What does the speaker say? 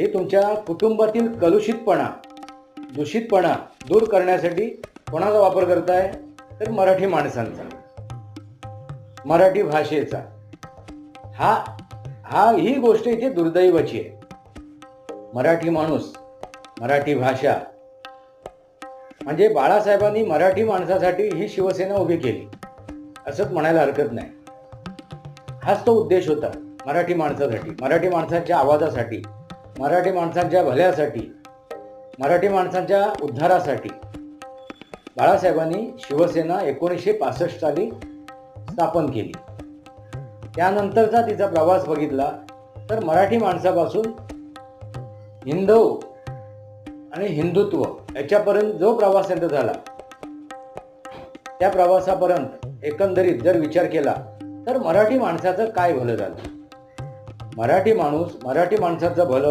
हे तुमच्या कुटुंबातील कलुषितपणा दूषितपणा दूर करण्यासाठी कोणाचा वापर करताय? तर मराठी माणसांचा. मराठी भाषेचा. हा हा ही गोष्ट इथे दुर्दैवाची आहे. मराठी माणूस मराठी भाषा. म्हणजे बाळासाहेबांनी मराठी माणसासाठी ही शिवसेना उभी केली. असंच म्हणायला हरकत नाही. हाच तो उद्देश होता मराठी माणसासाठी मराठी माणसाच्या आवाजासाठी. मराठी माणसांच्या भल्यासाठी मराठी माणसांच्या उद्धारासाठी. बाळासाहेबांनी शिवसेना एकोणीसशे पासष्ट साली स्थापन केली. त्यानंतरचा तिचा प्रवास बघितला तर मराठी माणसापासून हिंदू आणि हिंदुत्व याच्यापर्यंत जो प्रवास त्यांचा झाला त्या प्रवासापर्यंत एकंदरीत जर विचार केला तर मराठी माणसाचं काय भलं झालं? मराठी माणूस मराठी माणसाचं भलं